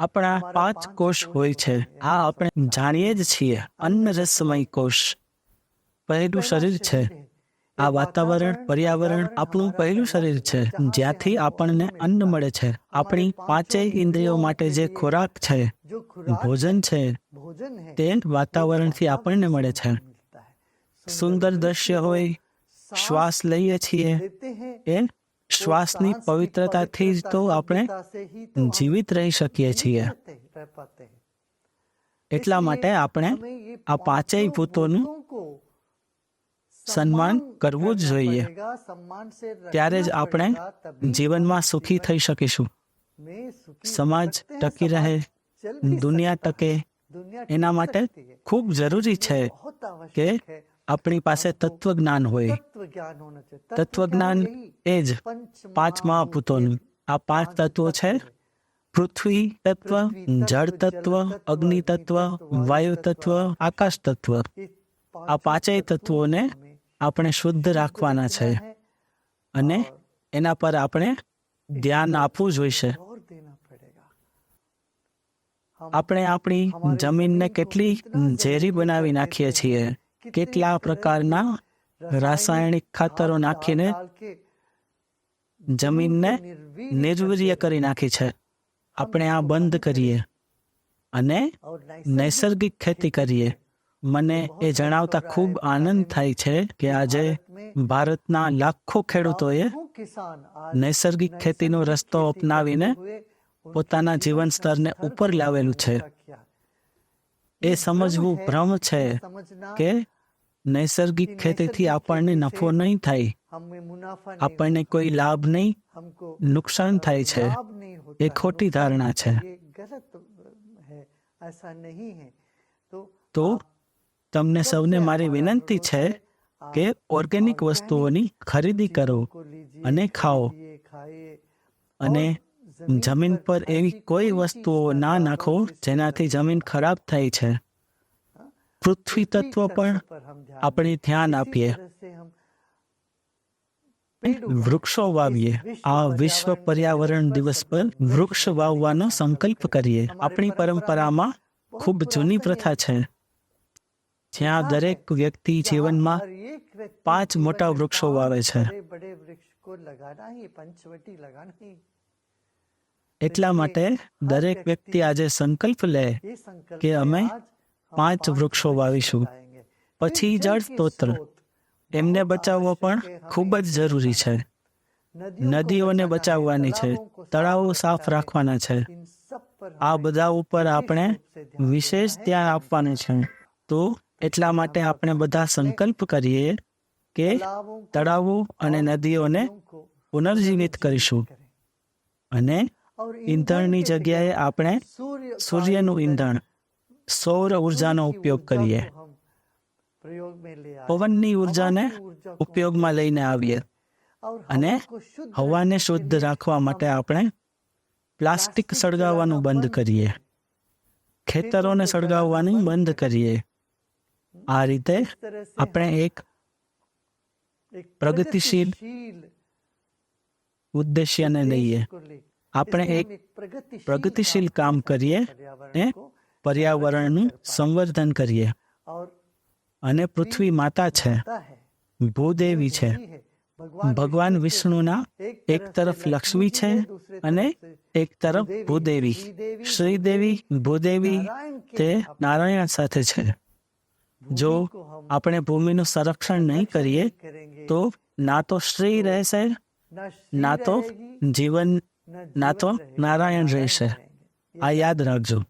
આપણા પાંચ કોષ હોય છે. આ આપણે જાણીએ જ છીએ. અન્ન રસમય કોષ. પહેલું શરીર છે. આ વાતાવરણ પર્યાવરણ આપણું પહેલું શરીર છે. જ્યાંથી આપણને અન્ન મળે છે. આપણી પાંચેય ઇન્દ્રિયો માટે જે ખોરાક છે ભોજન છે તે વાતાવરણથી આપણને મળે છે. સુંદર દ્રશ્ય હોય શ્વાસ લઈએ છીએ એ શ્વાસની પવિત્રતાથી જ તો આપણે જીવિત રહી શકીએ છીએ. એટલા માટે આપણે આ પાંચેય ભૂતોનું સન્માન કરવું જ જોઈએ. ત્યારે જ આપણે જીવનમાં સુખી થઈ શકીશું. સમાજ ટકી રહે, દુનિયા ટકે, એના માટે ખૂબ જરૂરી છે કે આપણી પાસે તત્વજ્ઞાન હોય. તત્વજ્ઞાન એ જ પાંચ મહાભૂતોનું આ પાંચ તત્વો છે. પૃથ્વી તત્વ જળ તત્વ અગ્નિ તત્વ વાયુ તત્વ આકાશ તત્વ. આ પાંચેય તત્વોને આપણે શુદ્ધ રાખવાના છે. અને એના પર આપણે ધ્યાન આપવું જોઈશે. આપણે આપણી જમીનને કેટલી ઝેરી બનાવી નાખીએ છીએ? કેટલા પ્રકારના રાસાયણિક ખાતરો નાખીને જમીનને નિર્વીર્ય કરી નાખી છે. આપણે આ બંધ કરીએ અને નૈસર્ગિક ખેતી કરીએ. મને એ જણાવતા ખૂબ આનંદ થાય છે કે આજે ભારતના લાખો ખેડૂતોએ નૈસર્ગિક ખેતીનો રસ્તો અપનાવીને પોતાના જીવન સ્તરને ઉપર લાવેલું છે. એ સમજવું ભ્રમ છે કે નૈસર્ગિક ખેતીથી આપણને નફો નહીં થાય. આપણને કોઈ લાભ નહીં. નુકસાન થાય છે. એ ખોટી ધારણા છે. તો તમને સૌને મારી વિનંતી છે કે ઓર્ગેનિક વસ્તુઓની ખરીદી કરો અને ખાઓ. અને જમીન પર એવી કોઈ વસ્તુઓ ના નાખો જેનાથી જમીન ખરાબ થાય છે. પૃથ્વી તત્વ પર આપણે ધ્યાન આપીએ. વૃક્ષો વાવીએ. આ વિશ્વ પર્યાવરણ દિવસ પર વૃક્ષ વાવવાનો સંકલ્પ કરીએ. આપણી પરંપરામાં ખૂબ જૂની પ્રથા છે. જ્યાં દરેક વ્યક્તિ જીવનમાં પાંચ મોટા વૃક્ષો વાવે છે. એટલા માટે દરેક વ્યક્તિ આજે સંકલ્પ લે કે અમે પાંચ વૃક્ષો વાવીશું. પછી જળ સ્તોત્ર એમને બચાવવો પણ ખૂબ જ જરૂરી છે. નદીઓને બચાવવાની છે. તળાવો સાફ રાખવાના છે. આ બધા ઉપર આપણે વિશેષ ધ્યાન આપવાનું છે. તો એટલા માટે આપણે બધા સંકલ્પ કરીએ કે તળાવો અને નદીઓને પુનર્જીવિત કરીશું. અને ઈંધણની જગ્યાએ આપણે સૂર્યનું ઈંધણ સૌર ઉર્જાનો ઉપયોગ કરીએ. પવનની ઉર્જાને ઉપયોગમાં લઈને આવીએ. અને હવાને શુદ્ધ રાખવા માટે આપણે પ્લાસ્ટિક સળગાવવાનું બંધ કરીએ. ખેતરોને સળગાવવાની બંધ કરીએ. આ રીતે આપણે એક પ્રગતિશીલ ઉદ્દેશ્યને લઈએ. આપણે એક પ્રગતિશીલ કામ કરીએ ને પર્યાવરણનું સંવર્ધન કરીએ. અને પૃથ્વી માતા છે. ભૂદેવી છે. ભગવાન વિષ્ણુના એક તરફ લક્ષ્મી છે અને એક તરફ ભૂદેવી. શ્રીદેવી, ભૂદેવી તે નારાયણ સાથે છે. જો આપણે ભૂમિનું સંરક્ષણ નહીં કરીએ, તો ના તો શ્રી રહેશે, ના તો જીવન, ના તો નારાયણ રહેશે. આ યાદ રાખજો.